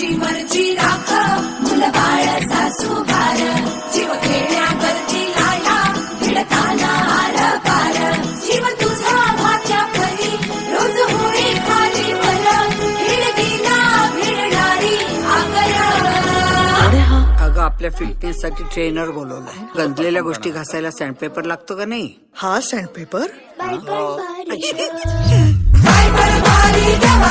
मर्जी राख. मुलं बाळ सासू बार जीव खेळण्यावरती लाया भिडताना आर पार जीव तुझा भाच्या परी रोज खाली वर भिडणारी आकर अगं आपल्या फिटनेस साठी ट्रेनर बोलवलाय. गंजलेल्या गोष्टी घासायला सँडपेपर लागतो का नाही? हा सँडपेपर काय पण भारी देवा.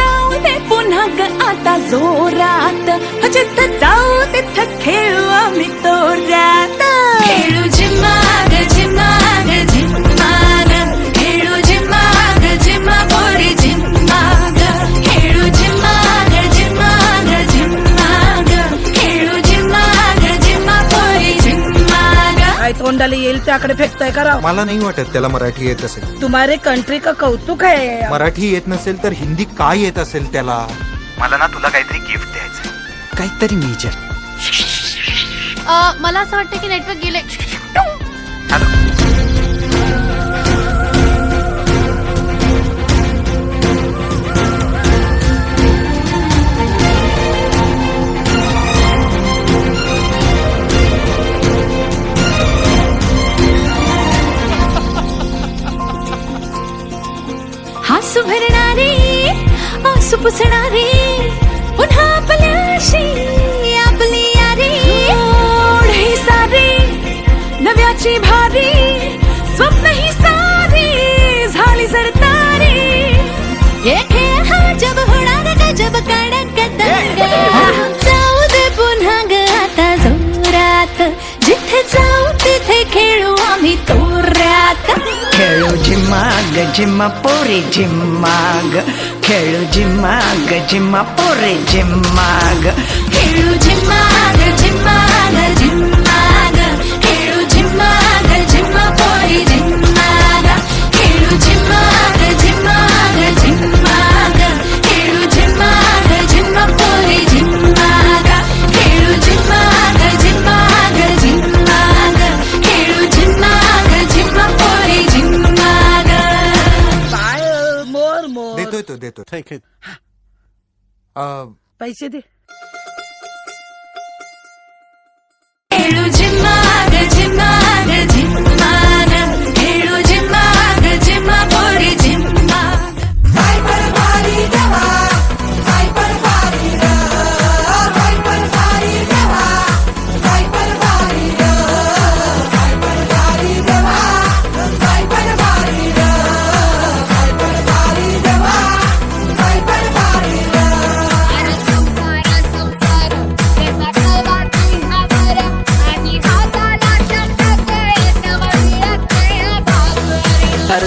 जाऊ दे पुन्हा ग आता जोरात. जिथं जाऊ तिथं खेळू आम्ही तोऱ्यात खेळू तोंडाला येईल त्याकडे फेकताय करा मला नाही वाटत त्याला मराठी येत असेल. तुम्हारे कंट्री का कौतुक है मराठी येत नसेल तर हिंदी काय येत असेल त्याला? मला ना तुला काहीतरी गिफ्ट द्यायचं काहीतरी मेजर मला असं वाटतं की नेटवर्क गेले. हासू पुसणारे आसू पुसणारे पुन्हा आपल्याशी आपली यारी. ओढे सारे नव्याची भारी स्वप्न ही सारी झाली सरतारी. एक हे हा जब होणार गजब काढ. झिम्माग झिम्मा पोरे झिम्माग खेळू झिम्माग झिम्मा पोरे झिम्माग खेळू मोर मोर देतोय तो देतोय अं, पैसे दे